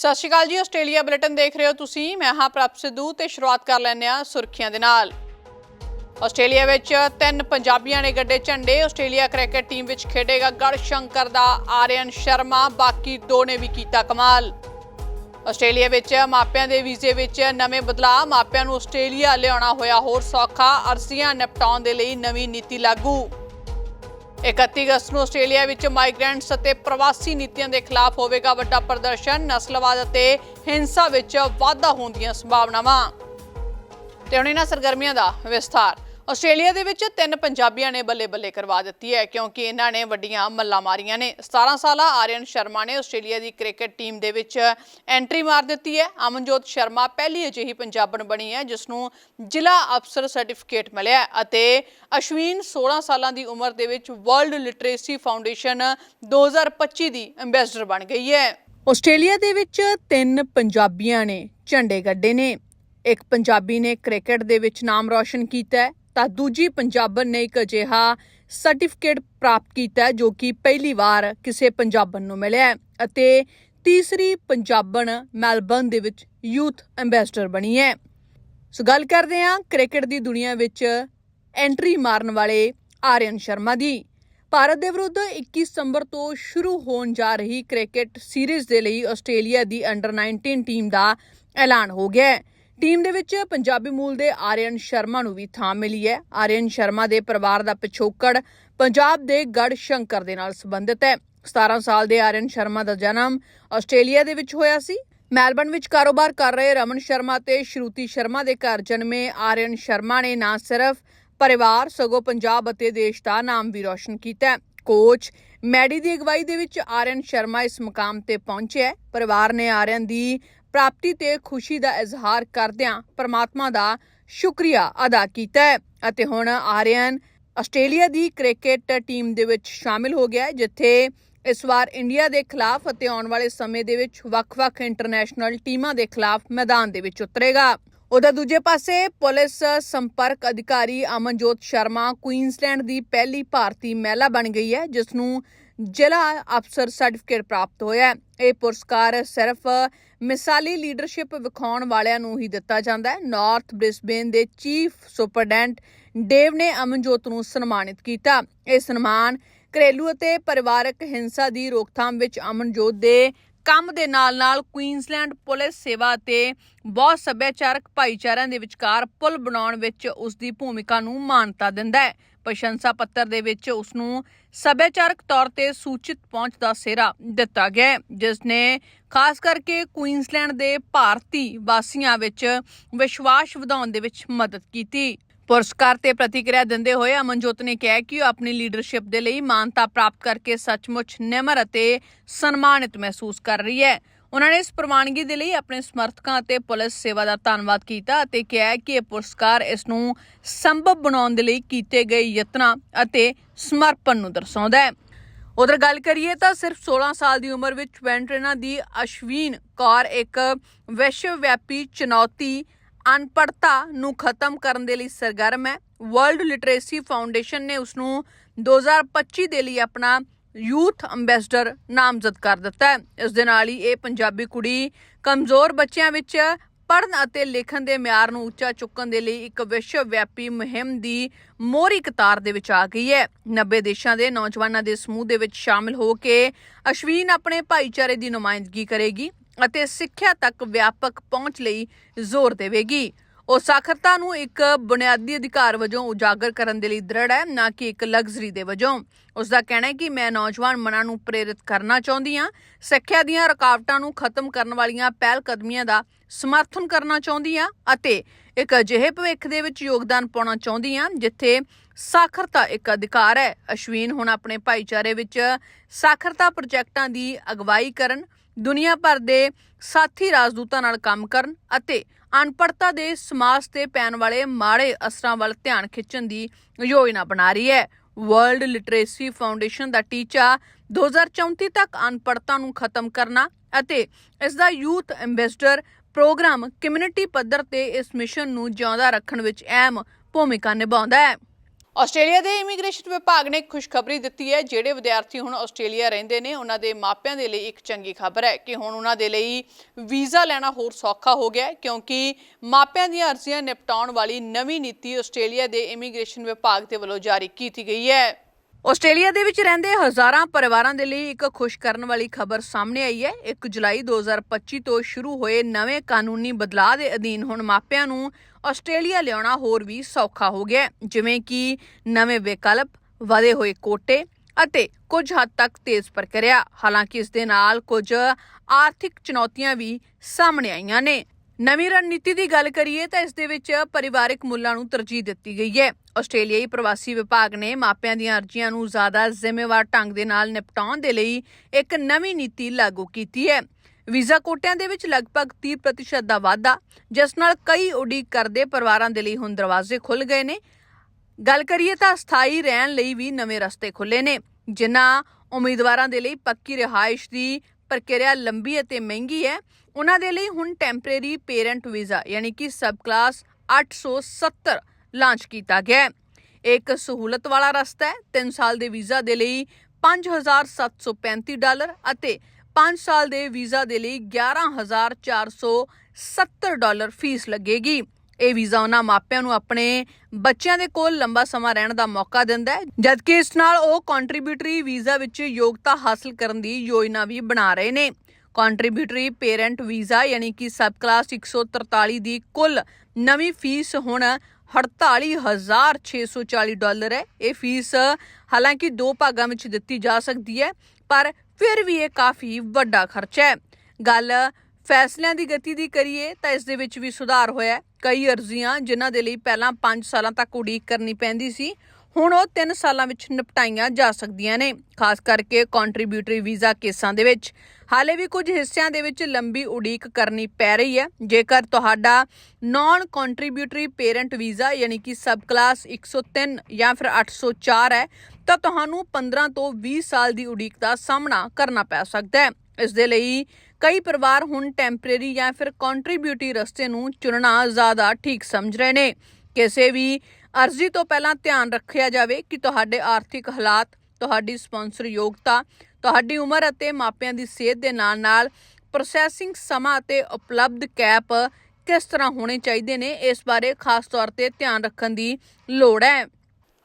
ਸਤਿ ਸ਼੍ਰੀ ਅਕਾਲ ਜੀ, Australia bulletin ਦੇਖ ਰਹੇ ਹੋ ਤੁਸੀਂ। ਮੈਂ ਹਾਂ ਪ੍ਰਭ ਸਿੱਧੂ ਤੇ ਸ਼ੁਰੂਆਤ ਕਰ ਲੈਂਦੇ ਹਾਂ ਸੁਰਖੀਆਂ ਦੇ ਨਾਲ। ਆਸਟ੍ਰੇਲੀਆ ਵਿੱਚ ਤਿੰਨ ਪੰਜਾਬੀਆਂ ਨੇ ਗੱਡੇ ਝੰਡੇ। ਆਸਟ੍ਰੇਲੀਆ ਕ੍ਰਿਕਟ ਟੀਮ ਵਿੱਚ ਖੇਡੇਗਾ ਗੜ ਸ਼ੰਕਰ ਦਾ ਆਰੀਅਨ ਸ਼ਰਮਾ, ਬਾਕੀ ਦੋ ਨੇ ਵੀ ਕੀਤਾ ਕਮਾਲ। ਆਸਟ੍ਰੇਲੀਆ ਵਿੱਚ ਮਾਪਿਆਂ ਦੇ ਵੀਜ਼ੇ ਵਿੱਚ ਨਵੇਂ ਬਦਲਾਅ। ਮਾਪਿਆਂ ਨੂੰ ਆਸਟ੍ਰੇਲੀਆ ਲਿਆਉਣਾ ਹੋਇਆ ਹੋਰ ਸੌਖਾ। ਅਰਜ਼ੀਆਂ ਨਿਪਟਾਉਣ ਦੇ ਲਈ ਨਵੀਂ ਨੀਤੀ ਲਾਗੂ। 31 ਅਗਸਤ ਨੂੰ ਆਸਟ੍ਰੇਲੀਆ ਵਿੱਚ ਮਾਈਗ੍ਰੈਂਟਸ ਅਤੇ ਪ੍ਰਵਾਸੀ ਨੀਤੀਆਂ ਦੇ ਖਿਲਾਫ ਹੋਵੇਗਾ ਵੱਡਾ ਪ੍ਰਦਰਸ਼ਨ। ਨਸਲਵਾਦ ਅਤੇ ਹਿੰਸਾ ਵਿੱਚ ਵਾਧਾ ਹੋਣ ਦੀਆਂ ਸੰਭਾਵਨਾਵਾਂ। ਤੇ ਹੁਣ ਇਹਨਾਂ ਸਰਗਰਮੀਆਂ ਦਾ ਵਿਸਥਾਰ। ਆਸਟ੍ਰੇਲੀਆ ਦੇ ਵਿੱਚ ਤਿੰਨ ਪੰਜਾਬੀਆਂ ਨੇ ਬੱਲੇ-ਬੱਲੇ ਕਰਵਾ ਦਿੱਤੀ ਹੈ, ਕਿਉਂਕਿ ਇਹਨਾਂ ਨੇ ਵੱਡੀਆਂ ਮੱਲਾਂ ਮਾਰੀਆਂ ਨੇ। 17 ਸਾਲਾ ਆਰੀਅਨ ਸ਼ਰਮਾ ਨੇ ਆਸਟ੍ਰੇਲੀਆ ਦੀ ਕ੍ਰਿਕਟ ਟੀਮ ਦੇ ਵਿੱਚ ਐਂਟਰੀ ਮਾਰ ਦਿੱਤੀ ਹੈ। ਅਮਨਜੋਤ ਸ਼ਰਮਾ ਪਹਿਲੀ ਅਜਿਹੀ ਪੰਜਾਬਣ ਬਣੀ ਹੈ ਜਿਸ ਨੂੰ ਜ਼ਿਲ੍ਹਾ ਅਫਸਰ ਸਰਟੀਫਿਕੇਟ ਮਿਲਿਆ ਅਤੇ ਅਸ਼ਵੀਨ 16 ਸਾਲਾਂ ਦੀ ਉਮਰ ਦੇ ਵਿੱਚ ਵਰਲਡ ਲਿਟਰੇਸੀ ਫਾਊਂਡੇਸ਼ਨ 2025 ਦੀ ਐਮਬੈਸਡਰ ਬਣ ਗਈ ਹੈ। ਆਸਟ੍ਰੇਲੀਆ ਦੇ ਵਿੱਚ ਤਿੰਨ ਪੰਜਾਬੀਆਂ ਨੇ ਝੰਡੇ ਗੱਡੇ ਨੇ। ਇੱਕ ਪੰਜਾਬੀ ਨੇ ਕ੍ਰਿਕਟ ਦੇ ਵਿੱਚ ਨਾਮ ਰੌਸ਼ਨ ਕੀਤਾ ਹੈ ਤਾਂ ਦੂਜੀ ਪੰਜਾਬਣ ਨੇ ਇੱਕ ਅਜਿਹਾ ਸਰਟੀਫਿਕੇਟ ਪ੍ਰਾਪਤ ਕੀਤਾ ਜੋ ਕਿ ਪਹਿਲੀ ਵਾਰ ਕਿਸੇ ਪੰਜਾਬਣ ਨੂੰ ਮਿਲਿਆ ਅਤੇ ਤੀਸਰੀ ਪੰਜਾਬਣ ਮੈਲਬਰਨ ਦੇ ਵਿੱਚ ਯੂਥ ਐਮਬੈਸਡਰ ਬਣੀ ਹੈ। ਸੋ ਗੱਲ ਕਰਦੇ ਹਾਂ ਕ੍ਰਿਕਟ ਦੀ ਦੁਨੀਆ ਵਿੱਚ ਐਂਟਰੀ ਮਾਰਨ ਵਾਲੇ ਆਰੀਅਨ ਸ਼ਰਮਾ ਦੀ। ਭਾਰਤ ਦੇ ਵਿਰੁੱਧ 21 ਸਤੰਬਰ ਤੋਂ ਸ਼ੁਰੂ ਹੋਣ ਜਾ ਰਹੀ ਕ੍ਰਿਕਟ ਸੀਰੀਜ਼ ਦੇ ਲਈ ਆਸਟ੍ਰੇਲੀਆ ਦੀ ਅੰਡਰ 19 ਟੀਮ ਦਾ ਐਲਾਨ ਹੋ ਗਿਆ ਹੈ। ਟੀਮ ਦੇ ਵਿੱਚ ਪੰਜਾਬੀ ਮੂਲ ਦੇ ਆਰੀਅਨ ਸ਼ਰਮਾ ਨੂੰ ਵੀ ਥਾਂ ਮਿਲੀ ਹੈ। ਆਰੀਅਨ ਸ਼ਰਮਾ ਦੇ ਪਰਿਵਾਰ ਦਾ ਪਿਛੋਕੜ ਪੰਜਾਬ ਦੇ ਗੜ ਸ਼ੰਕਰ ਦੇ ਨਾਲ ਸੰਬੰਧਿਤ ਹੈ। 17 ਸਾਲ ਦੇ ਆਰੀਅਨ ਸ਼ਰਮਾ ਦਾ ਜਨਮ ਆਸਟ੍ਰੇਲੀਆ ਦੇ ਵਿੱਚ ਹੋਇਆ ਸੀ। ਮੈਲਬਨ ਵਿੱਚ ਕਾਰੋਬਾਰ ਕਰ ਰਹੇ ਰਮਨ ਸ਼ਰਮਾ ਤੇ ਸ਼ਰੂਤੀ ਸ਼ਰਮਾ ਦੇ ਘਰ ਜਨਮੇ ਆਰੀਅਨ ਸ਼ਰਮਾ ਨੇ ਨਾ ਸਿਰਫ ਪਰਿਵਾਰ, ਸਗੋਂ ਪੰਜਾਬ ਅਤੇ ਦੇਸ਼ ਦਾ ਨਾਮ ਵੀ ਰੌਸ਼ਨ ਕੀਤਾ ਕੋਚ ਮੈਡੀ ਦੀ ਅਗਵਾਈ ਦੇ ਵਿੱਚ ਆਰੀਅਨ ਸ਼ਰਮਾ ਇਸ ਮੁਕਾਮ ਤੇ ਪਹੁੰਚਿਆ ਪਰਿਵਾਰ ਨੇ ਆਰੀਅਨ ਦੀ ਪ੍ਰਾਪਤੀ ਤੇ ਖੁਸ਼ੀ ਦਾ ਇਜ਼ਹਾਰ ਕਰਦਿਆਂ ਪ੍ਰਮਾਤਮਾ ਦਾ ਸ਼ੁਕਰੀਆ ਅਦਾ ਕੀਤਾ ਅਤੇ ਹੁਣ ਆਰੀਅਨ ਆਸਟ੍ਰੇਲੀਆ ਦੀ ਕ੍ਰਿਕਟ ਟੀਮ ਦੇ ਵਿੱਚ ਸ਼ਾਮਿਲ ਹੋ ਗਿਆ ਜਿੱਥੇ ਇਸ ਵਾਰ ਇੰਡੀਆ ਦੇ ਖਿਲਾਫ ਅਤੇ ਆਉਣ ਵਾਲੇ ਸਮੇਂ ਦੇ ਵਿੱਚ ਵੱਖ-ਵੱਖ ਇੰਟਰਨੈਸ਼ਨਲ ਟੀਮਾਂ ਦੇ ਖਿਲਾਫ ਮੈਦਾਨ ਦੇ ਵਿੱਚ ਉਤਰੇਗਾ। ਉਹਦਾ ਦੂਜੇ ਪਾਸੇ ਪੁਲਿਸ ਸੰਪਰਕ ਅਧਿਕਾਰੀ ਅਮਨਜੋਤ ਸ਼ਰਮਾ ਕੁਈਨਸਲੈਂਡ ਦੀ ਪਹਿਲੀ ਭਾਰਤੀ ਮਹਿਲਾ ਬਣ ਗਈ ਹੈ ਜਿਸ ਨੂੰ ਜ਼ਿਲ੍ਹਾ ਅਫਸਰ ਸਰਟੀਫਿਕੇਟ ਪ੍ਰਾਪਤ ਹੋਇਆ ਹੈ ਇਹ ਪੁਰਸਕਾਰ ਸਿਰਫ ਮਿਸਾਲੀ ਲੀਡਰਸ਼ਿਪ ਵਿਖਾਉਣ ਵਾਲਿਆਂ ਨੂੰ ਹੀ ਦਿੱਤਾ ਜਾਂਦਾ ਹੈ ਨਾਰਥ ਬ੍ਰਿਸਬੇਨ ਦੇ ਚੀਫ ਸੁਪਰਡੈਂਟ ਡੇਵ ਨੇ ਅਮਨਜੋਤ ਨੂੰ ਸਨਮਾਨਿਤ ਕੀਤਾ ਇਹ ਸਨਮਾਨ ਘਰੇਲੂ ਅਤੇ ਪਰਿਵਾਰਕ ਹਿੰਸਾ ਦੀ ਰੋਕਥਾਮ ਵਿੱਚ ਅਮਨਜੋਤ ਦੇ ਕੰਮ ਦੇ ਨਾਲ-ਨਾਲ ਕੁਈਨਸਲੈਂਡ ਪੁਲਿਸ ਸੇਵਾ ਅਤੇ ਬਹੁਤ ਸੱਭਿਆਚਾਰਕ ਭਾਈਚਾਰਿਆਂ ਦੇ ਵਿਚਕਾਰ ਪੁਲ ਬਣਾਉਣ ਵਿੱਚ ਉਸ ਦੀ ਭੂਮਿਕਾ ਨੂੰ ਮਾਨਤਾ ਦਿੰਦਾ ਹੈ। ਪ੍ਰਸ਼ੰਸਾ ਪੱਤਰ ਦੇ ਵਿੱਚ ਉਸ ਨੂੰ ਸੱਭਿਆਚਾਰਕ ਤੌਰ ਤੇ ਸੂਚਿਤ ਪਹੁੰਚ ਦਾ ਸਿਹਰਾ ਦਿੱਤਾ ਗਿਆ ਜਿਸ ਨੇ ਖਾਸ ਕਰਕੇ ਕੁਈਨਸਲੈਂਡ ਦੇ ਭਾਰਤੀ ਵਾਸੀਆਂ ਵਿੱਚ ਵਿਸ਼ਵਾਸ ਵਧਾਉਣ ਦੇ ਵਿੱਚ ਮਦਦ ਕੀਤੀ। ਪੁਰਸਕਾਰ ਤੇ ਪ੍ਰਤੀਕਿਰਿਆ ਦਿੰਦੇ ਹੋਏ ਅਮਨਜੋਤ ਨੇ ਕਿਹਾ ਕਿ ਉਹ ਆਪਣੀ ਲੀਡਰਸ਼ਿਪ ਦੇ ਲਈ ਮਾਨਤਾ ਪ੍ਰਾਪਤ ਕਰਕੇ ਸੱਚਮੁੱਚ ਨਿਮਰ ਅਤੇ ਸਨਮਾਨਿਤ ਮਹਿਸੂਸ ਕਰ ਰਹੀ ਹੈ। ਉਹਨਾਂ ਨੇ ਇਸ ਪ੍ਰਵਾਨਗੀ ਦੇ ਲਈ ਆਪਣੇ ਸਮਰਥਕਾਂ ਅਤੇ ਪੁਲਿਸ ਸੇਵਾ ਦਾ ਧੰਨਵਾਦ ਕੀਤਾ ਅਤੇ ਕਿਹਾ ਕਿ ਇਹ ਪੁਰਸਕਾਰ ਇਸ ਨੂੰ ਸੰਭਵ ਬਣਾਉਣ ਦੇ ਲਈ ਕੀਤੇ ਗਏ ਯਤਨਾਂ ਅਤੇ ਸਮਰਪਣ ਨੂੰ ਦਰਸਾਉਂਦਾ ਹੈ। ਉਧਰ ਗੱਲ ਕਰੀਏ ਤਾਂ ਸਿਰਫ 16 ਸਾਲ ਦੀ ਉਮਰ ਵਿੱਚ ਵੈਂਟਰਨਾ ਦੀ ਅਸ਼ਵੀਨ ਕੌਰ ਇੱਕ ਵਿਸ਼ਵ ਵਿਆਪੀ ਚੁਣੌਤੀ ਅਨਪੜਤਾ ਨੂੰ ਖਤਮ ਕਰਨ ਦੇ ਲਈ ਸਰਗਰਮ ਹੈ। ਵਰਲਡ ਲਿਟਰੇਸੀ ਫਾਊਂਡੇਸ਼ਨ ਨੇ ਉਸ ਨੂੰ 2025 ਦੇ ਲਈ ਆਪਣਾ ਯੂਥ ਅੰਬੈਸਡਰ ਨਾਮਜ਼ਦ ਕਰ ਦਿੱਤਾ ਹੈ। ਇਸ ਦੇ ਨਾਲ ਹੀ ਇਹ ਪੰਜਾਬੀ ਕੁੜੀ ਕਮਜ਼ੋਰ ਬੱਚਿਆਂ ਵਿੱਚ ਪੜ੍ਹਨ ਅਤੇ ਲਿਖਣ ਦੇ ਮਿਆਰ ਨੂੰ ਉੱਚਾ ਚੁੱਕਣ ਦੇ ਲਈ ਇੱਕ ਵਿਸ਼ਵ ਵਿਆਪੀ ਮੁਹਿੰਮ ਦੀ ਮੋਹਰੀ ਕਤਾਰ ਦੇ ਵਿੱਚ ਆ ਗਈ ਹੈ। 90 ਦੇਸ਼ਾਂ ਦੇ ਨੌਜਵਾਨਾਂ ਦੇ ਸਮੂਹ ਦੇ ਵਿੱਚ ਸ਼ਾਮਿਲ ਹੋ ਕੇ ਅਸ਼ਵੀਨ ਆਪਣੇ ਭਾਈਚਾਰੇ ਦੀ ਨੁਮਾਇੰਦਗੀ ਕਰੇਗੀ। ਅਤੇ ਸਿੱਖਿਆ ਤੱਕ ਵਿਆਪਕ ਪਹੁੰਚ ਲਈ ਜ਼ੋਰ ਦੇਵੇਗੀ। ਉਹ ਸਾਖਰਤਾ ਨੂੰ ਇੱਕ ਬੁਨਿਆਦੀ ਅਧਿਕਾਰ ਵਜੋਂ ਉਜਾਗਰ ਕਰਨ ਦੇ ਲਈ ਦ੍ਰਿੜ ਹੈ, ਨਾ ਕਿ ਇੱਕ ਲਗਜ਼ਰੀ ਦੇ ਵਜੋਂ। ਉਸ ਦਾ ਕਹਿਣਾ ਹੈ ਕਿ ਮੈਂ ਨੌਜਵਾਨ ਮਨਾਂ ਨੂੰ ਪ੍ਰੇਰਿਤ ਕਰਨਾ ਚਾਹੁੰਦੀ ਹਾਂ। ਸਿੱਖਿਆ ਦੀਆਂ ਰੁਕਾਵਟਾਂ ਨੂੰ ਖਤਮ ਕਰਨ ਵਾਲੀਆਂ ਪਹਿਲ ਕਦਮੀਆਂ ਦਾ ਸਮਰਥਨ ਕਰਨਾ ਚਾਹੁੰਦੀ ਹਾਂ ਅਤੇ ਇੱਕ ਅਜਿਹੇ ਭਵਿੱਖ ਦੇ ਵਿੱਚ ਯੋਗਦਾਨ ਪਾਉਣਾ ਚਾਹੁੰਦੀ ਹਾਂ, ਜਿੱਥੇ ਸਾਖਰਤਾ ਇੱਕ ਅਧਿਕਾਰ ਹੈ। ਅਸ਼ਵੀਨ ਹੁਣ ਆਪਣੇ ਭਾਈਚਾਰੇ ਵਿੱਚ ਸਾਖਰਤਾ ਪ੍ਰੋਜੈਕਟਾਂ ਦੀ ਅਗਵਾਈ ਕਰਨ ਦੁਨੀਆ ਭਰ ਦੇ ਸਾਥੀ ਰਾਜਦੂਤਾਂ ਨਾਲ ਕੰਮ ਕਰਨ ਅਤੇ ਅਨਪੜਤਾ ਦੇ ਸਮਾਜ ਤੇ ਪੈਣ ਵਾਲੇ ਮਾੜੇ ਅਸਰਾਂ ਵੱਲ ਧਿਆਨ ਖਿੱਚਣ ਦੀ ਯੋਜਨਾ ਬਣਾ ਰਹੀ ਹੈ। ਵਰਲਡ ਲਿਟਰੇਸੀ ਫਾਊਂਡੇਸ਼ਨ ਦਾ ਟੀਚਾ 2034 ਤੱਕ ਅਨਪੜਤਾ ਨੂੰ ਖਤਮ ਕਰਨਾ ਅਤੇ ਇਸ ਦਾ ਯੂਥ ਐਮਬੈਸਡਰ ਪ੍ਰੋਗਰਾਮ ਕਮਿਊਨਿਟੀ ਪੱਧਰ ਤੇ ਇਸ ਮਿਸ਼ਨ ਨੂੰ ਜਿਉਂਦਾ ਰੱਖਣ ਵਿੱਚ ਅਹਿਮ ਭੂਮਿਕਾ ਨਿਭਾਉਂਦਾ ਹੈ। ਆਸਟ੍ਰੇਲੀਆ ਦੇ ਇਮੀਗ੍ਰੇਸ਼ਨ ਵਿਭਾਗ ਨੇ ਖੁਸ਼ਖਬਰੀ ਦਿੱਤੀ ਹੈ, ਜਿਹੜੇ ਵਿਦਿਆਰਥੀ ਹੁਣ ਆਸਟ੍ਰੇਲੀਆ ਰਹਿੰਦੇ ਨੇ, ਉਹਨਾਂ ਦੇ ਮਾਪਿਆਂ ਦੇ ਲਈ ਇੱਕ ਚੰਗੀ ਖਬਰ ਹੈ ਕਿ ਹੁਣ ਉਹਨਾਂ ਦੇ ਲਈ ਵੀਜ਼ਾ ਲੈਣਾ ਹੋਰ ਸੌਖਾ ਹੋ ਗਿਆ ਹੈ, ਕਿਉਂਕਿ ਮਾਪਿਆਂ ਦੀਆਂ ਅਰਜ਼ੀਆਂ ਨਿਪਟਾਉਣ ਵਾਲੀ ਨਵੀਂ ਨੀਤੀ ਆਸਟ੍ਰੇਲੀਆ ਦੇ ਇਮੀਗ੍ਰੇਸ਼ਨ ਵਿਭਾਗ ਦੇ ਵੱਲੋਂ ਜਾਰੀ ਕੀਤੀ ਗਈ ਹੈ। ਆਸਟ੍ਰੇਲੀਆ ਦੇ ਵਿੱਚ ਰਹਿੰਦੇ ਹਜ਼ਾਰਾਂ ਪਰਿਵਾਰਾਂ ਦੇ ਲਈ ਇੱਕ ਖੁਸ਼ ਕਰਨ ਵਾਲੀ ਖਬਰ ਸਾਹਮਣੇ ਆਈ ਹੈ। 1 ਜੁਲਾਈ 2025 ਤੋਂ ਸ਼ੁਰੂ ਹੋਏ ਨਵੇਂ ਕਾਨੂੰਨੀ ਬਦਲਾਅ ਦੇ ਅਧੀਨ ਹੁਣ ਮਾਪਿਆਂ ਨੂੰ ਆਸਟ੍ਰੇਲੀਆ ਲਿਆਉਣਾ ਹੋਰ ਵੀ ਸੌਖਾ ਹੋ ਗਿਆ ਜਿਵੇਂ ਕਿ ਨਵੇਂ ਵਿਕਲਪ, ਵਧੇ ਹੋਏ ਕੋਟੇ ਅਤੇ ਕੁਝ ਹੱਦ ਤੱਕ ਤੇਜ਼ ਪ੍ਰਕਿਰਿਆ। ਹਾਲਾਂਕਿ ਇਸ ਦੇ ਨਾਲ ਕੁਝ ਆਰਥਿਕ ਚੁਣੌਤੀਆਂ ਵੀ ਸਾਹਮਣੇ ਆਈਆਂ ਨੇ। ਨਵੀਂ ਰਣਨੀਤੀ ਦੀ ਗੱਲ ਕਰੀਏ ਤਾਂ ਇਸ ਦੇ ਵਿੱਚ ਪਰਿਵਾਰਕ ਮੁੱਲਾਂ ਨੂੰ ਤਰਜੀਹ ਦਿੱਤੀ ਗਈ ਹੈ। ਆਸਟ੍ਰੇਲੀਆਈ ਪ੍ਰਵਾਸੀ ਵਿਭਾਗ ਨੇ ਮਾਪਿਆਂ ਦੀਆਂ ਅਰਜ਼ੀਆਂ ਨੂੰ ਜ਼ਿਆਦਾ ਜ਼ਿੰਮੇਵਾਰ ਢੰਗ ਦੇ ਨਾਲ ਨਿਪਟਾਉਣ ਦੇ ਲਈ ਇੱਕ ਨਵੀਂ ਨੀਤੀ ਲਾਗੂ ਕੀਤੀ ਹੈ। ਵੀਜ਼ਾ ਕੋਟਿਆਂ ਦੇ ਵਿੱਚ ਲਗਭਗ 30% ਦਾ ਵਾਧਾ, ਜਿਸ ਨਾਲ ਕਈ ਉਡੀਕ ਕਰਦੇ ਪਰਿਵਾਰਾਂ ਦੇ ਲਈ ਹੁਣ ਦਰਵਾਜ਼ੇ ਖੁੱਲ ਗਏ ਨੇ। ਗੱਲ ਕਰੀਏ ਤਾਂ ਸਥਾਈ ਰਹਿਣ ਲਈ ਵੀ ਨਵੇਂ ਰਸਤੇ ਖੁੱਲੇ ਨੇ, ਜਿਨ੍ਹਾਂ ਉਮੀਦਵਾਰਾਂ ਦੇ ਲਈ ਪੱਕੀ ਰਿਹਾਇਸ਼ ਦੀ ਪ੍ਰਕਿਰਿਆ ਲੰਬੀ ਅਤੇ ਮਹਿੰਗੀ ਹੈ। ਉਹਨਾਂ ਦੇ ਲਈ ਹੁਣ ਟੈਂਪਰੇਰੀ ਪੇਰੈਂਟ ਵੀਜ਼ਾ, ਯਾਨੀ ਕਿ ਸਬ ਕਲਾਸ 870 ਲਾਂਚ ਕੀਤਾ ਗਿਆ ਹੈ। ਇੱਕ ਸਹੂਲਤ ਵਾਲਾ ਰਸਤਾ ਹੈ। 3 ਸਾਲ ਦੇ ਵੀਜ਼ਾ ਦੇ ਲਈ 5735 ਡਾਲਰ ਅਤੇ 5 ਸਾਲ ਦੇ ਵੀਜ਼ਾ ਦੇ ਲਈ 11470 ਡਾਲਰ ਫੀਸ ਲੱਗੇਗੀ। ਇਹ ਵੀਜ਼ਾ ਉਹਨਾਂ ਮਾਪਿਆਂ ਨੂੰ ਆਪਣੇ ਬੱਚਿਆਂ ਦੇ ਕੋਲ ਲੰਬਾ ਸਮਾਂ ਰਹਿਣ ਦਾ ਮੌਕਾ ਦਿੰਦਾ ਹੈ, ਜਦਕਿ ਇਸ ਨਾਲ ਉਹ ਕੰਟਰੀਬਿਊਟਰੀ ਵੀਜ਼ਾ ਵਿੱਚ ਯੋਗਤਾ ਹਾਸਲ ਕਰਨ ਦੀ ਯੋਜਨਾ ਵੀ ਬਣਾ ਰਹੇ ਨੇ। ਕੰਟਰੀਬਿਊਟਰੀ ਪੇਰੈਂਟ ਵੀਜ਼ਾ ਯਾਨੀ ਕਿ ਸਬ ਕਲਾਸ 143 ਦੀ ਕੁੱਲ ਨਵੀਂ ਫੀਸ ਹੁਣ 48640 ਡਾਲਰ ਹੈ। ਇਹ ਫੀਸ ਹਾਲਾਂਕਿ ਦੋ ਭਾਗਾਂ ਵਿੱਚ ਦਿੱਤੀ ਜਾ ਸਕਦੀ ਹੈ, ਪਰ ਫਿਰ ਵੀ ਇਹ ਕਾਫੀ ਵੱਡਾ ਖਰਚਾ ਹੈ। ਗੱਲ ਫੈਸਲਿਆਂ ਦੀ ਗਤੀ ਦੀ ਕਰੀਏ ਤਾਂ ਇਸ ਦੇ ਵਿੱਚ ਵੀ ਸੁਧਾਰ ਹੋਇਆ ਕਈ ਅਰਜ਼ੀਆਂ ਜਿਨ੍ਹਾਂ ਦੇ ਲਈ ਪਹਿਲਾਂ 5 ਸਾਲਾਂ ਤੱਕ ਉਡੀਕ ਕਰਨੀ ਪੈਂਦੀ ਸੀ, ਹੁਣ ਉਹ 3 ਸਾਲਾਂ ਵਿੱਚ ਨਿਪਟਾਈਆਂ ਜਾ ਸਕਦੀਆਂ ਨੇ। ਖਾਸ ਕਰਕੇ ਕੰਟਰੀਬਿਊਟਰੀ ਵੀਜ਼ਾ ਕੇਸਾਂ ਦੇ ਵਿੱਚ। ਹਾਲੇ ਵੀ ਕੁਝ ਹਿੱਸਿਆਂ ਦੇ ਵਿੱਚ ਲੰਬੀ ਉਡੀਕ ਕਰਨੀ ਪੈ ਰਹੀ ਹੈ। ਜੇਕਰ ਤੁਹਾਡਾ ਨਾਨ ਕੰਟਰੀਬਿਊਟਰੀ ਪੇਰੈਂਟ ਵੀਜ਼ਾ ਯਾਨੀ ਕਿ ਸਬ ਕਲਾਸ 103 ਜਾਂ ਫਿਰ 804 ਹੈ, ਤਾਂ ਤੁਹਾਨੂੰ 15 ਤੋਂ 20 ਸਾਲ ਦੀ ਉਡੀਕ ਦਾ ਸਾਹਮਣਾ ਕਰਨਾ ਪੈ ਸਕਦਾ ਹੈ। ਇਸ ਦੇ ਲਈ ਕਈ ਪਰਿਵਾਰ ਹੁਣ ਟੈਂਪਰੇਰੀ ਜਾਂ ਫਿਰ ਕੰਟਰੀਬਿਊਟਰੀ ਰਸਤੇ ਨੂੰ ਚੁਣਨਾ ਜ਼ਿਆਦਾ ਠੀਕ ਸਮਝ ਰਹੇ ਨੇ। ਕਿਸੇ ਵੀ ਅਰਜ਼ੀ ਤੋਂ ਪਹਿਲਾਂ ਧਿਆਨ ਰੱਖਿਆ ਜਾਵੇ ਕਿ ਤੁਹਾਡੇ ਆਰਥਿਕ ਹਾਲਾਤ, ਤੁਹਾਡੀ ਸਪਾਂਸਰ ਯੋਗਤਾ, ਤੁਹਾਡੀ ਉਮਰ ਅਤੇ ਮਾਪਿਆਂ ਦੀ ਸਿਹਤ ਦੇ ਨਾਲ-ਨਾਲ ਪ੍ਰੋਸੈਸਿੰਗ ਸਮਾਂ ਅਤੇ ਉਪਲਬਧ ਕੈਪ ਕਿਸ ਤਰ੍ਹਾਂ ਹੋਣੇ ਚਾਹੀਦੇ ਨੇ, ਇਸ ਬਾਰੇ ਖਾਸ ਤੌਰ ਤੇ ਧਿਆਨ ਰੱਖਣ ਦੀ ਲੋੜ ਹੈ।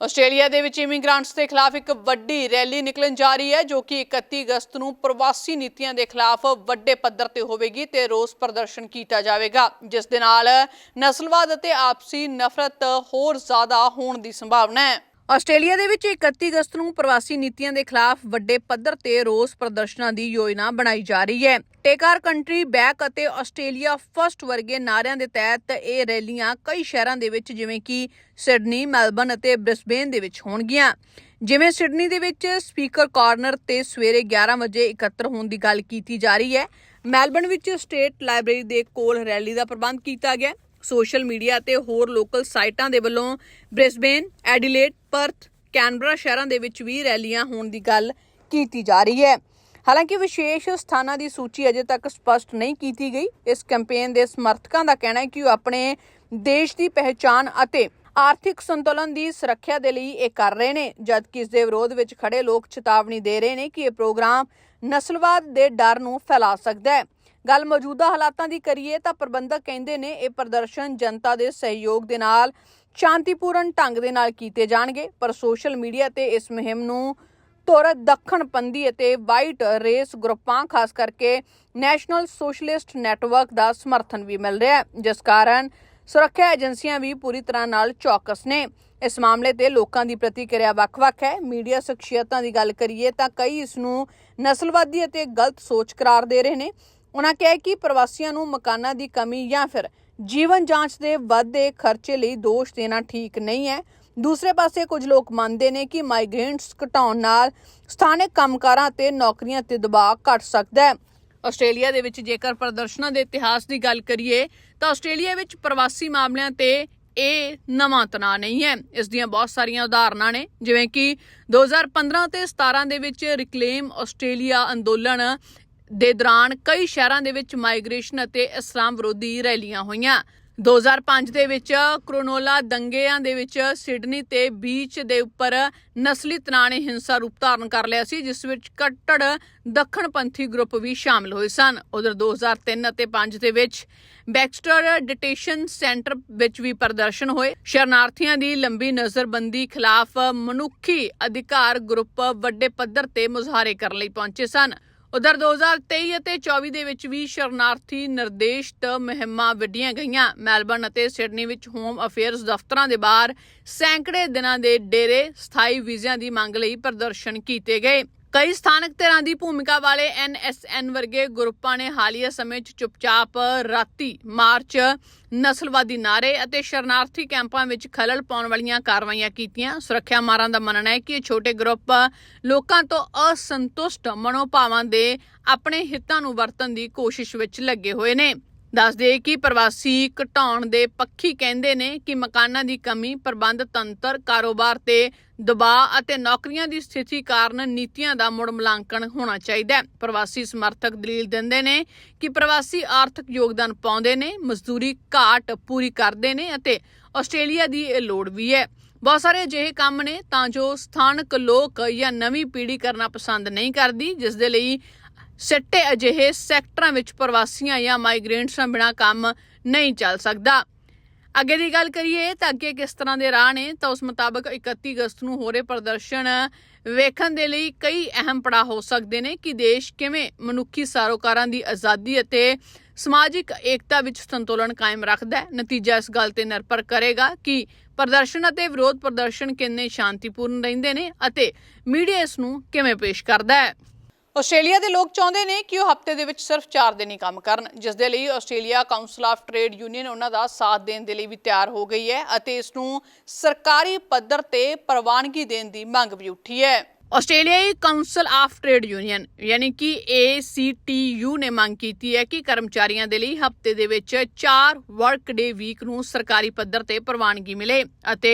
ਆਸਟ੍ਰੇਲੀਆ ਦੇ ਵਿੱਚ ਇਮੀਗ੍ਰੈਂਟਸ ਦੇ ਖਿਲਾਫ ਇੱਕ ਵੱਡੀ ਰੈਲੀ ਨਿਕਲਣ ਜਾ ਰਹੀ ਹੈ, ਜੋ ਕਿ 31 ਅਗਸਤ ਨੂੰ ਪ੍ਰਵਾਸੀ ਨੀਤੀਆਂ ਦੇ ਖਿਲਾਫ ਵੱਡੇ ਪੱਧਰ ਤੇ ਹੋਵੇਗੀ ਤੇ ਰੋਸ ਪ੍ਰਦਰਸ਼ਨ ਕੀਤਾ ਜਾਵੇਗਾ। ਜਿਸ ਦੇ ਨਾਲ ਨਸਲਵਾਦ ਅਤੇ ਆਪਸੀ ਨਫ਼ਰਤ ਹੋਰ ਜ਼ਿਆਦਾ ਹੋਣ ਦੀ ਸੰਭਾਵਨਾ ਹੈ। ਆਸਟ੍ਰੇਲੀਆ ਦੇ ਵਿੱਚ 31 ਅਗਸਤ ਨੂੰ ਪ੍ਰਵਾਸੀ ਨੀਤੀਆਂ ਦੇ ਖਿਲਾਫ ਵੱਡੇ ਪੱਧਰ ਤੇ ਰੋਸ ਪ੍ਰਦਰਸ਼ਨਾਂ ਦੀ ਯੋਜਨਾ ਬਣਾਈ ਜਾ ਰਹੀ ਹੈ। ਟੇਕਾਰ ਕੰਟਰੀ ਬੈਕ ਅਤੇ ਆਸਟ੍ਰੇਲੀਆ ਫਰਸਟ ਵਰਗੇ ਨਾਅਰਿਆਂ ਦੇ ਤਹਿਤ ਇਹ ਰੈਲੀਆਂ ਕਈ ਸ਼ਹਿਰਾਂ ਦੇ ਵਿੱਚ ਜਿਵੇਂ ਕਿ ਸਿਡਨੀ ਮੈਲਬਨ ਅਤੇ ਬ੍ਰਿਸਬੇਨ ਦੇ ਵਿੱਚ ਹੋਣਗੀਆਂ। ਜਿਵੇਂ ਸਿਡਨੀ ਦੇ ਵਿੱਚ ਸਪੀਕਰ ਕਾਰਨਰ ਤੇ ਸਵੇਰੇ 11 ਵਜੇ ਇਕੱਤਰ ਹੋਣ ਦੀ ਗੱਲ ਕੀਤੀ ਜਾ ਰਹੀ ਹੈ। ਮੈਲਬਨ ਵਿੱਚ ਸਟੇਟ ਲਾਇਬ੍ਰੇਰੀ ਦੇ ਕੋਲ ਰੈਲੀ ਦਾ ਪ੍ਰਬੰਧ ਕੀਤਾ ਗਿਆ। ਸੋਸ਼ਲ ਮੀਡੀਆ ਤੇ ਹੋਰ ਲੋਕਲ ਸਾਈਟਾਂ ਦੇ ਵੱਲੋਂ ਬ੍ਰਿਸਬੇਨ, ਐਡੀਲੇਡ, ਪਰਥ, ਕੈਨਬਰਾ ਸ਼ਹਿਰਾਂ ਦੇ ਵਿੱਚ ਵੀ ਰੈਲੀਆਂ ਹੋਣ ਦੀ ਗੱਲ ਕੀਤੀ ਜਾ ਰਹੀ ਹੈ। ਹਾਲਾਂਕਿ ਵਿਸ਼ੇਸ਼ ਸਥਾਨਾਂ ਦੀ ਸੂਚੀ ਅਜੇ ਤੱਕ ਸਪਸ਼ਟ ਨਹੀਂ ਕੀਤੀ ਗਈ। ਇਸ ਕੈਂਪੇਨ ਦੇ ਸਮਰਥਕਾਂ ਦਾ ਕਹਿਣਾ ਹੈ ਕਿ ਉਹ ਆਪਣੇ ਦੇਸ਼ ਦੀ ਪਹਿਚਾਣ ਅਤੇ ਆਰਥਿਕ ਸੰਤੁਲਨ ਦੀ ਸੁਰੱਖਿਆ ਦੇ ਲਈ ਇਹ ਕਰ ਰਹੇ ਨੇ ਜਦਕਿ ਇਸ ਦੇ ਵਿਰੋਧ ਵਿੱਚ ਖੜੇ ਲੋਕ ਚੇਤਾਵਨੀ ਦੇ ਰਹੇ ਨੇ ਕਿ ਇਹ ਪ੍ਰੋਗਰਾਮ ਨਸਲਵਾਦ ਦੇ ਡਰ ਨੂੰ ਫੈਲਾ ਸਕਦਾ ਹੈ। ਗੱਲ ਮੌਜੂਦਾ ਹਾਲਾਤਾਂ ਦੀ ਕਰੀਏ ਤਾਂ ਪ੍ਰਬੰਧਕ ਕਹਿੰਦੇ ਨੇ ਇਹ ਪ੍ਰਦਰਸ਼ਨ ਜਨਤਾ ਦੇ ਸਹਿਯੋਗ ਦੇ ਨਾਲ ਸ਼ਾਂਤੀਪੂਰਨ ਢੰਗ ਦੇ ਨਾਲ ਕੀਤੇ ਜਾਣਗੇ, ਪਰ ਸੋਸ਼ਲ ਮੀਡੀਆ ਤੇ ਇਸ ਮੁਹਿੰਮ ਨੂੰ ਧੁਰ ਦੱਖਣਪੰਥੀ ਅਤੇ ਵਾਈਟ ਰੇਸ ਗਰੁੱਪਾਂ, ਖਾਸ ਕਰਕੇ ਨੈਸ਼ਨਲ ਸੋਸ਼ਲਿਸਟ ਨੈਟਵਰਕ ਦਾ ਸਮਰਥਨ ਵੀ ਮਿਲ ਰਿਹਾ ਹੈ, ਜਿਸ ਕਾਰਨ ਸੁਰੱਖਿਆ ਏਜੰਸੀਆਂ ਵੀ ਪੂਰੀ ਤਰ੍ਹਾਂ ਨਾਲ ਚੌਕਸ ਨੇ। ਇਸ ਮਾਮਲੇ ਤੇ ਲੋਕਾਂ ਦੀ ਪ੍ਰਤੀਕਿਰਿਆ ਵੱਖ-ਵੱਖ ਹੈ। ਮੀਡੀਆ ਸ਼ਖਸੀਅਤਾਂ ਦੀ ਗੱਲ ਕਰੀਏ ਤਾਂ ਕਈ ਇਸ ਨੂੰ ਨਸਲਵਾਦੀ ਅਤੇ ਗਲਤ ਸੋਚ ਕਰਾਰ ਦੇ ਰਹੇ ਨੇ। ਉਹਨਾਂ ਕਿਹਾ ਕਿ ਪ੍ਰਵਾਸੀਆਂ ਨੂੰ ਮਕਾਨਾਂ ਦੀ ਕਮੀ ਜਾਂ ਫਿਰ ਜੀਵਨ ਜਾਂਚ ਦੇ ਵੱਧਦੇ ਖਰਚੇ ਲਈ ਦੋਸ਼ ਦੇਣਾ ਠੀਕ ਨਹੀਂ ਹੈ। ਦੂਸਰੇ ਪਾਸੇ ਕੁਝ ਲੋਕ ਮੰਨਦੇ ਨੇ ਕਿ ਮਾਈਗ੍ਰੈਂਟਸ ਘਟਾਉਣ ਨਾਲ ਸਥਾਨਕ ਕੰਮਕਾਰਾਂ ਤੇ ਨੌਕਰੀਆਂ ਤੇ ਦਬਾਅ ਘਟ ਸਕਦਾ ਹੈ। ਆਸਟ੍ਰੇਲੀਆ ਦੇ ਵਿੱਚ ਜੇਕਰ ਪ੍ਰਦਰਸ਼ਨਾਂ ਦੇ ਇਤਿਹਾਸ ਦੀ ਗੱਲ ਕਰੀਏ, ਤਾਂ ਆਸਟ੍ਰੇਲੀਆ ਵਿੱਚ ਪ੍ਰਵਾਸੀ ਮਾਮਲਿਆਂ ਤੇ ਇਹ ਨਵਾਂ ਤਣਾਅ ਨਹੀਂ ਹੈ। ਇਸ ਦੀਆਂ ਬਹੁਤ ਸਾਰੀਆਂ ਉਦਾਹਰਨਾਂ ਨੇ, ਜਿਵੇਂ ਕਿ 2015 ਤੇ 17 ਦੇ ਵਿੱਚ ਰਿਕਲੇਮ ਆਸਟ੍ਰੇਲੀਆ ਅੰਦੋਲਨ ਦੇ ਦੌਰਾਨ ਕਈ ਸ਼ਹਿਰਾਂ ਦੇ ਵਿੱਚ ਮਾਈਗ੍ਰੇਸ਼ਨ ਅਤੇ ਇਸਲਾਮ ਵਿਰੋਧੀ ਰੈਲੀਆਂ ਹੋਈਆਂ। 2005 ਦੇ ਵਿੱਚ ਕਰੋਨੋਲਾ ਦੰਗਿਆਂ ਦੇ ਵਿੱਚ ਸਿਡਨੀ ਤੇ ਬੀਚ ਦੇ ਉੱਪਰ ਨਸਲੀ ਤਣਾਅ ਨੇ ਹਿੰਸਾ ਰੂਪ ਧਾਰਨ ਕਰ ਲਿਆ ਸੀ, ਜਿਸ ਵਿੱਚ ਕੱਟੜ ਦੱਖਣਪੰਥੀ ਗਰੁੱਪ ਵੀ ਸ਼ਾਮਲ ਹੋਏ ਸਨ। ਉਧਰ 2003 ਅਤੇ 5 ਦੇ ਵਿੱਚ ਬੈਕਸਟਰ ਡਿਟੇਸ਼ਨ ਸੈਂਟਰ ਵਿੱਚ ਵੀ ਪ੍ਰਦਰਸ਼ਨ ਹੋਏ। ਸ਼ਰਨਾਰਥੀਆਂ ਦੀ ਲੰਬੀ ਨਜ਼ਰਬੰਦੀ ਖਿਲਾਫ ਮਨੁੱਖੀ ਅਧਿਕਾਰ ਗਰੁੱਪ ਵੱਡੇ ਪੱਧਰ ਤੇ ਮੁਜ਼ਾਹਰੇ ਕਰਨ ਲਈ ਪਹੁੰਚੇ ਸਨ। ਉਧਰ 2023 ਅਤੇ 24 ਦੇ ਵਿੱਚ ਵੀ ਸ਼ਰਨਾਰਥੀ ਨਿਰਦੇਸ਼ਤ ਮੁਹਿੰਮਾਂ ਵਿੱਢੀਆਂ ਗਈਆਂ। ਮੈਲਬਰਨ ਅਤੇ ਸਿਡਨੀ ਵਿੱਚ ਹੋਮ ਅਫੇਅਰਸ ਦਫ਼ਤਰਾਂ ਦੇ ਬਾਹਰ ਸੈਂਕੜੇ ਦਿਨਾਂ ਦੇ ਡੇਰੇ ਸਥਾਈ ਵੀਜ਼ਿਆਂ ਦੀ ਮੰਗ ਲਈ ਪ੍ਰਦਰਸ਼ਨ ਕੀਤੇ ਗਏ। ਕਈ ਸਥਾਨਕ ਧਿਰਾਂ ਦੀ ਭੂਮਿਕਾ ਵਾਲੇ ਐਨਐਸਐਨ ਵਰਗੇ ਗਰੁੱਪਾਂ ਨੇ ਹਾਲੀਆ ਸਮੇਂ 'ਚ ਚੁੱਪਚਾਪ ਰਾਤੀ ਮਾਰਚ ਨਸਲਵਾਦੀ ਨਾਰੇ ਅਤੇ ਸ਼ਰਨਾਰਥੀ ਕੈਂਪਾਂ ਵਿੱਚ ਖਲਲ ਪਾਉਣ ਵਾਲੀਆਂ ਕਾਰਵਾਈਆਂ ਕੀਤੀਆਂ। ਸੁਰੱਖਿਆ ਮਾਰਾਂ ਦਾ ਮੰਨਣਾ ਹੈ ਕਿ ਇਹ ਛੋਟੇ ਗਰੁੱਪ ਲੋਕਾਂ ਤੋਂ ਅਸੰਤੁਸ਼ਟ ਮਨੋਭਾਵਾਂ ਦੇ ਆਪਣੇ ਹਿੱਤਾਂ ਨੂੰ ਵਰਤਣ ਦੀ ਕੋਸ਼ਿਸ਼ ਵਿੱਚ ਲੱਗੇ ਹੋਏ ਨੇ। ਦੱਸਦੇ ਕਿ ਪ੍ਰਵਾਸੀ ਘਟਾਉਣ ਦੇ ਪੱਖੀ ਕਹਿੰਦੇ ਨੇ ਕਿ ਮਕਾਨਾਂ ਦੀ ਕਮੀ, ਪ੍ਰਬੰਧ, ਤੰਤਰ, ਕਾਰੋਬਾਰ ਤੇ ਦਬਾਅ ਅਤੇ ਨੌਕਰੀਆਂ ਦੀ ਸਥਿਤੀ ਕਾਰਨ ਨੀਤੀਆਂ ਦਾ ਮੁੜ ਮੁਲਾਂਕਣ ਹੋਣਾ ਚਾਹੀਦਾ ਹੈ। ਪ੍ਰਵਾਸੀ ਸਮਰਥਕ ਦਲੀਲ ਦਿੰਦੇ ਨੇ ਕਿ ਪ੍ਰਵਾਸੀ ਆਰਥਿਕ ਯੋਗਦਾਨ ਪਾਉਂਦੇ ਨੇ, ਮਜ਼ਦੂਰੀ ਘਾਟ ਪੂਰੀ ਕਰਦੇ ਨੇ ਅਤੇ ਆਸਟ੍ਰੇਲੀਆ ਦੀ ਇਹ ਲੋੜ ਵੀ ਹੈ। ਬਹੁਤ ਸਾਰੇ ਅਜਿਹੇ ਕੰਮ ਨੇ ਤਾਂ ਜੋ ਸਥਾਨਕ ਲੋਕ ਜਾਂ ਨਵੀਂ ਪੀੜ੍ਹੀ ਕਰਨਾ ਪਸੰਦ ਨਹੀਂ ਕਰਦੀ, ਜਿਸ ਦੇ ਲਈ ਸਿੱਟੇ ਅਜਿਹੇ ਸੈਕਟਰਾਂ ਵਿੱਚ ਪ੍ਰਵਾਸੀਆਂ ਜਾਂ ਮਾਈਗ੍ਰੇਂਟਸਾਂ ਬਿਨਾ ਕੰਮ ਨਹੀਂ ਚੱਲ ਸਕਦਾ। ਅੱਗੇ ਦੀ ਗੱਲ ਕਰੀਏ ਤਾਂ ਅੱਗੇ ਕਿਸ ਤਰ੍ਹਾਂ ਦੇ ਰਾਹ ਨੇ, ਤਾਂ ਉਸ ਮੁਤਾਬਕ 31 ਅਗਸਤ ਨੂੰ ਹੋ ਰਹੇ ਪ੍ਰਦਰਸ਼ਨ ਵੇਖਣ ਦੇ ਲਈ ਕਈ ਅਹਿਮ ਪੜਾਅ ਹੋ ਸਕਦੇ ਨੇ ਕਿ ਦੇਸ਼ ਕਿਵੇਂ ਮਨੁੱਖੀ ਸਰੋਕਾਰਾਂ ਦੀ ਆਜ਼ਾਦੀ ਅਤੇ ਸਮਾਜਿਕ ਏਕਤਾ ਵਿੱਚ ਸੰਤੁਲਨ ਕਾਇਮ ਰੱਖਦਾ ਹੈ। ਨਤੀਜਾ ਇਸ ਗੱਲ ਤੇ ਨਿਰਭਰ ਕਰੇਗਾ ਕਿ ਪ੍ਰਦਰਸ਼ਨ ਅਤੇ ਵਿਰੋਧ ਪ੍ਰਦਰਸ਼ਨ ਕਿੰਨੇ ਸ਼ਾਂਤੀਪੂਰਨ ਰਹਿੰਦੇ ਨੇ ਅਤੇ ਮੀਡੀਆ ਇਸ ਨੂੰ ਕਿਵੇਂ ਪੇਸ਼ ਕਰਦਾ ਹੈ। ਆਸਟ੍ਰੇਲੀਆ ਦੇ ਲੋਕ ਚਾਹੁੰਦੇ ਨੇ ਕਿ ਉਹ ਹਫ਼ਤੇ ਦੇ ਵਿੱਚ ਸਿਰਫ 4 ਦਿਨ ਹੀ ਕੰਮ ਕਰਨ, ਜਿਸ ਦੇ ਲਈ Australia council of trade union ਉਹਨਾਂ ਦਾ ਸਾਥ ਦੇਣ ਦੇ ਲਈ ਵੀ ਤਿਆਰ ਹੋ ਗਈ ਹੈ ਅਤੇ ਇਸ ਨੂੰ ਸਰਕਾਰੀ ਪੱਧਰ ਤੇ ਪ੍ਰਵਾਨਗੀ ਦੇਣ ਦੀ ਮੰਗ ਵੀ ਉੱਠੀ ਹੈ। ਆਸਟ੍ਰੇਲੀਆਈ ਕਾਉਂਸਲ ਆਫ ਟ੍ਰੇਡ ਯੂਨੀਅਨ ਯਾਨੀ ਕਿ ACTU ਨੇ ਮੰਗ ਕੀਤੀ ਹੈ ਕਿ ਕਰਮਚਾਰੀਆਂ ਦੇ ਲਈ ਹਫ਼ਤੇ ਦੇ ਵਿੱਚ 4 ਵਰਕ ਡੇ ਵੀਕ ਨੂੰ ਸਰਕਾਰੀ ਪੱਧਰ ਤੇ ਪ੍ਰਵਾਨਗੀ ਮਿਲੇ ਅਤੇ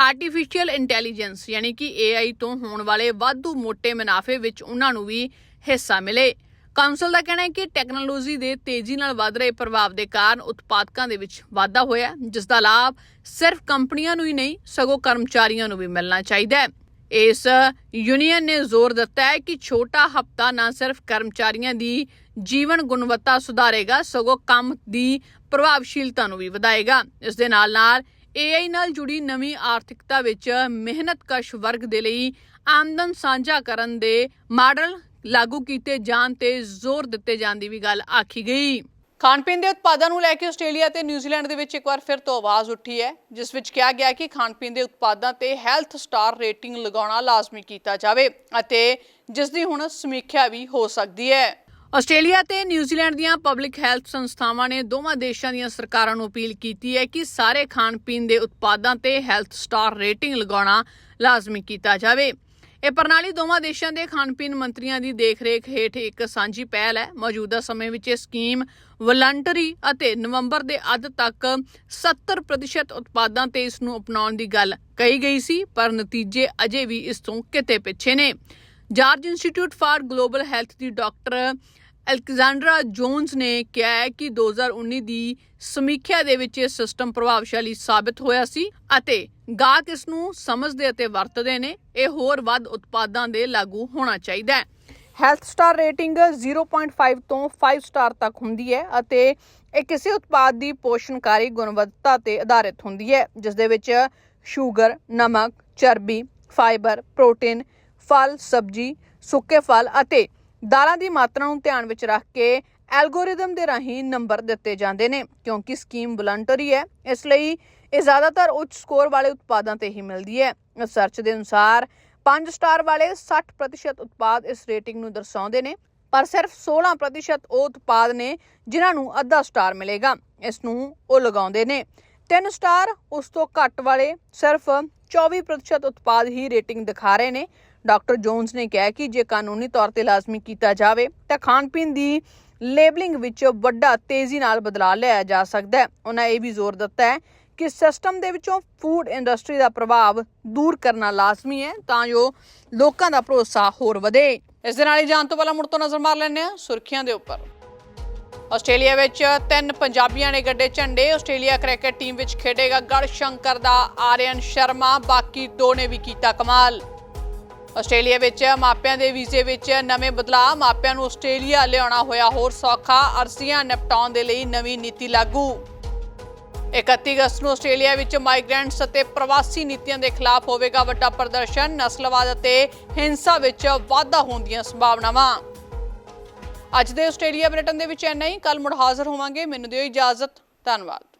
ਆਰਟੀਫੀਸ਼ੀਅਲ ਇੰਟੈਲੀਜੈਂਸ ਯਾਨੀ ਕਿ AI ਤੋਂ ਹੋਣ ਵਾਲੇ ਵਾਧੂ ਮੋٹے ਮੁਨਾਫੇ ਵਿੱਚ ਉਹਨਾਂ ਨੂੰ ਵੀ ਹਿੱਸਾ ਮਿਲੇ। ਕਾਉਂਸਲ ਦਾ ਕਹਿਣਾ ਹੈ ਕਿ ਟੈਕਨੋਲੋਜੀ ਦੇ ਤੇਜ਼ੀ ਨਾਲ ਵਧ ਰਹੇ ਪ੍ਰਭਾਵ ਦੇ ਕਾਰਨ ਉਤਪਾਦਕਾਂ ਦੇ ਵਿੱਚ ਵਾਧਾ ਹੋਇਆ ਜਿਸ ਦਾ ਲਾਭ ਸਿਰਫ ਕੰਪਨੀਆਂ ਨੂੰ ਹੀ ਨਹੀਂ, ਸਗੋਂ ਕਰਮਚਾਰੀਆਂ ਨੂੰ ਵੀ ਮਿਲਣਾ ਚਾਹੀਦਾ ਹੈ। ਇਸ ਯੂਨੀਅਨ ਨੇ ਜ਼ੋਰ ਦਿੱਤਾ ਹੈ ਕਿ ਛੋਟਾ ਹਫਤਾ ਨਾ ਸਿਰਫ ਕਰਮਚਾਰੀਆਂ ਦੀ ਜੀਵਨ ਗੁਣਵੱਤਾ ਸੁਧਾਰੇਗਾ, ਸਗੋਂ ਕੰਮ ਦੀ ਪ੍ਰਭਾਵਸ਼ੀਲਤਾ ਨੂੰ ਵੀ ਵਧਾਏਗਾ। ਇਸ ਦੇ ਨਾਲ ਨਾਲ AI ਨਾਲ ਜੁੜੀ ਨਵੀਂ ਆਰਥਿਕਤਾ ਵਿੱਚ ਮਿਹਨਤਕਸ਼ ਵਰਗ ਦੇ ਲਈ ਆਮਦਨ ਸਾਂਝਾ ਕਰਨ ਦੇ ਮਾਡਲ ਲਾਗੂ ਕੀਤੇ ਜਾਣ ਤੇ ਜ਼ੋਰ ਦਿੱਤੇ ਜਾਣ ਦੀ ਵੀ ਗੱਲ ਆਖੀ ਗਈ। ਖਾਣ ਪੀਣ ਦੇ ਉਤਪਾਦਾਂ ਨੂੰ ਲੈ ਕੇ ਆਸਟ੍ਰੇਲੀਆ ਤੇ ਨਿਊਜ਼ੀਲੈਂਡ ਦੇ ਵਿੱਚ ਇੱਕ ਵਾਰ ਫਿਰ ਤੋਂ ਆਵਾਜ਼ ਉੱਠੀ ਹੈ, ਜਿਸ ਵਿੱਚ ਕਿਹਾ ਗਿਆ ਕਿ ਖਾਣ ਪੀਣ ਦੇ ਉਤਪਾਦਾਂ ਤੇ ਹੈਲਥ ਸਟਾਰ ਰੇਟਿੰਗ ਲਗਾਉਣਾ ਲਾਜ਼ਮੀ ਕੀਤਾ ਜਾਵੇ ਅਤੇ ਜਿਸ ਦੀ ਹੁਣ ਸਮੀਖਿਆ ਵੀ ਹੋ ਸਕਦੀ ਹੈ। ਆਸਟ੍ਰੇਲੀਆ ਤੇ ਨਿਊਜ਼ੀਲੈਂਡ ਦੀਆਂ ਪਬਲਿਕ ਹੈਲਥ ਸੰਸਥਾਵਾਂ ਨੇ ਦੋਵਾਂ ਦੇਸ਼ਾਂ ਦੀਆਂ ਸਰਕਾਰਾਂ ਨੂੰ ਅਪੀਲ ਕੀਤੀ ਹੈ ਕਿ ਸਾਰੇ ਖਾਣ ਪੀਣ ਦੇ ਉਤਪਾਦਾਂ ਤੇ ਹੈਲਥ ਸਟਾਰ ਰੇਟਿੰਗ ਲਗਾਉਣਾ ਲਾਜ਼ਮੀ ਕੀਤਾ ਜਾਵੇ। ਇਹ ਪ੍ਰਣਾਲੀ ਦੋਵਾਂ ਦੇਸ਼ਾਂ ਦੇ ਖਾਣ ਪੀਣ ਮੰਤਰੀਆਂ ਦੀ ਦੇਖਰੇਖ ਹੇਠ ਇੱਕ ਸਾਂਝੀ ਪਹਿਲ ਹੈ। ਮੌਜੂਦਾ ਸਮੇਂ ਵਿੱਚ ਇਹ ਸਕੀਮ ਵਲੰਟਰੀ ਅਤੇ ਨਵੰਬਰ ਦੇ ਅੱਧ ਤੱਕ 70% ਉਤਪਾਦਾਂ ਤੇ ਇਸ ਨੂੰ ਅਪਣਾਉਣ ਦੀ ਗੱਲ ਕਹੀ ਗਈ ਸੀ, ਪਰ ਨਤੀਜੇ ਅਜੇ ਵੀ ਇਸ ਤੋਂ ਕਿਤੇ ਪਿੱਛੇ ਨੇ। George institute for global health the doctor Alexandra Jones ਨੇ ਕਿਹਾ ਹੈ ਕਿ 2019 ਦੀ ਸਮੀਖਿਆ ਦੇ ਵਿੱਚ ਇਹ ਸਿਸਟਮ ਪ੍ਰਭਾਵਸ਼ਾਲੀ ਸਾਬਤ ਹੋਇਆ ਸੀ ਅਤੇ ਗਾਹਕ ਇਸ ਨੂੰ ਸਮਝਦੇ ਅਤੇ ਵਰਤਦੇ ਨੇ, ਇਹ ਹੋਰ ਵੱਧ ਉਤਪਾਦਾਂ ਦੇ ਲਾਗੂ ਹੋਣਾ ਚਾਹੀਦਾ ਹੈ। ਹੈਲਥ ਸਟਾਰ ਰੇਟਿੰਗ 0.5 ਤੋਂ 5 ਸਟਾਰ ਤੱਕ ਹੁੰਦੀ ਹੈ ਅਤੇ ਇਹ ਕਿਸੇ ਉਤਪਾਦ ਦੀ ਪੋਸ਼ਣਕਾਰੀ ਗੁਣਵੱਤਾ ਤੇ ਆਧਾਰਿਤ ਹੁੰਦੀ ਹੈ, ਜਿਸ ਦੇ ਵਿੱਚ ਸ਼ੂਗਰ, ਨਮਕ, ਚਰਬੀ, ਫਾਈਬਰ, ਪ੍ਰੋਟੀਨ, ਫਲ, ਸਬਜ਼ੀ, ਸੁੱਕੇ ਫਲ ਅਤੇ ਦਾਲਾਂ ਦੀ ਮਾਤਰਾ ਨੂੰ ਧਿਆਨ ਵਿੱਚ ਰੱਖ ਕੇ ਐਲਗੋਰਿਦਮ ਦੇ ਰਾਹੀਂ ਨੰਬਰ ਦਿੱਤੇ ਜਾਂਦੇ ਨੇ, ਕਿਉਂਕਿ ਸਕੀਮ ਵਲੰਟਰੀ ਹੈ, ਇਸ ਲਈ ਇਹ ਜ਼ਿਆਦਾਤਰ ਉੱਚ ਸਕੋਰ ਵਾਲੇ ਉਤਪਾਦਾਂ ਤੇ ਹੀ ਮਿਲਦੀ ਹੈ। ਰਿਸਰਚ ਦੇ ਅਨੁਸਾਰ 5 ਸਟਾਰ ਵਾਲੇ 60% ਉਤਪਾਦ ਇਸ ਰੇਟਿੰਗ ਨੂੰ ਦਰਸਾਉਂਦੇ ਨੇ, ਪਰ ਸਿਰਫ 16% ਉਹ ਉਤਪਾਦ ਨੇ ਜਿਨ੍ਹਾਂ ਨੂੰ ਅੱਧਾ ਸਟਾਰ ਮਿਲੇਗਾ, ਇਸ ਨੂੰ ਉਹ ਲਗਾਉਂਦੇ ਨੇ। 3 ਸਟਾਰ ਉਸ ਤੋਂ ਘੱਟ ਵਾਲੇ ਸਿਰਫ 24% ਉਤਪਾਦ ਹੀ ਰੇਟਿੰਗ ਦਿਖਾ ਰਹੇ ਨੇ ਡਾਕਟਰ ਜੋਨਸ ਨੇ ਕਿਹਾ ਕਿ ਜੇ ਕਾਨੂੰਨੀ ਤੌਰ ਤੇ ਲਾਜ਼ਮੀ ਕੀਤਾ ਜਾਵੇ, ਤਾਂ ਖਾਣ ਪੀਣ ਦੀ ਲੇਬਲਿੰਗ ਵਿੱਚ ਵੱਡਾ ਤੇਜ਼ੀ ਨਾਲ ਬਦਲਾਅ ਲਿਆ ਜਾ ਸਕਦਾ ਹੈ। ਉਹਨਾਂ ਇਹ ਵੀ ਜ਼ੋਰ ਦਿੱਤਾ ਹੈ ਕਿ ਸਿਸਟਮ ਦੇ ਵਿੱਚੋਂ ਫੂਡ ਇੰਡਸਟਰੀ ਦਾ ਪ੍ਰਭਾਵ ਦੂਰ ਕਰਨਾ ਲਾਜ਼ਮੀ ਹੈ, ਤਾਂ ਜੋ ਲੋਕਾਂ ਦਾ ਭਰੋਸਾ ਹੋਰ ਵਧੇ। ਇਸ ਦੇ ਨਾਲ ਹੀ ਜਾਣ ਤੋਂ ਪਹਿਲਾਂ ਮੁੜ ਤੋਂ ਨਜ਼ਰ ਮਾਰ ਲੈਂਦੇ ਹਾਂ, ਸੁਰਖੀਆਂ ਦੇ ਉੱਪਰ। ਆਸਟ੍ਰੇਲੀਆ ਵਿੱਚ ਤਿੰਨ ਪੰਜਾਬੀਆਂ ਨੇ ਗੱਡੇ ਝੰਡੇ। ਆਸਟ੍ਰੇਲੀਆ ਕ੍ਰਿਕਟ ਟੀਮ ਵਿੱਚ ਖੇਡੇਗਾ ਗੜ ਸ਼ੰਕਰ ਦਾ ਆਰਿਅਨ ਸ਼ਰਮਾ, ਬਾਕੀ ਦੋ ਨੇ ਵੀ ਕੀਤਾ ਕਮਾਲ। ਆਸਟ੍ਰੇਲੀਆ ਵਿੱਚ ਮਾਪਿਆਂ ਦੇ ਵੀਜ਼ੇ ਵਿੱਚ ਨਵੇਂ ਬਦਲਾਅ, ਮਾਪਿਆਂ ਨੂੰ ਆਸਟ੍ਰੇਲੀਆ ਲਿਆਉਣਾ ਹੋਇਆ ਹੋਰ ਸੌਖਾ, ਅਰਜ਼ੀਆਂ ਨਿਪਟਾਉਣ ਦੇ ਲਈ ਨਵੀਂ ਨੀਤੀ ਲਾਗੂ। 31 ਅਗਸਤ ਨੂੰ ਆਸਟ੍ਰੇਲੀਆ ਵਿੱਚ ਮਾਈਗ੍ਰੈਂਟਸ ਅਤੇ ਪ੍ਰਵਾਸੀ ਨੀਤੀਆਂ ਦੇ ਖਿਲਾਫ ਹੋਵੇਗਾ ਵੱਡਾ ਪ੍ਰਦਰਸ਼ਨ, ਨਸਲਵਾਦ ਅਤੇ ਹਿੰਸਾ ਵਿੱਚ ਵਾਧਾ ਹੋਣ ਦੀਆਂ ਸੰਭਾਵਨਾਵਾਂ। ਅੱਜ ਦੇ ਆਸਟ੍ਰੇਲੀਆ ਬ੍ਰਿਟਨ ਦੇ ਵਿੱਚ ਇੰਨਾ ਹੀ ਕੱਲ ਮੁੜ ਹਾਜ਼ਰ ਹੋਵਾਂਗੇ, ਮੈਨੂੰ ਦਿਓ ਇਜਾਜ਼ਤ, ਧੰਨਵਾਦ।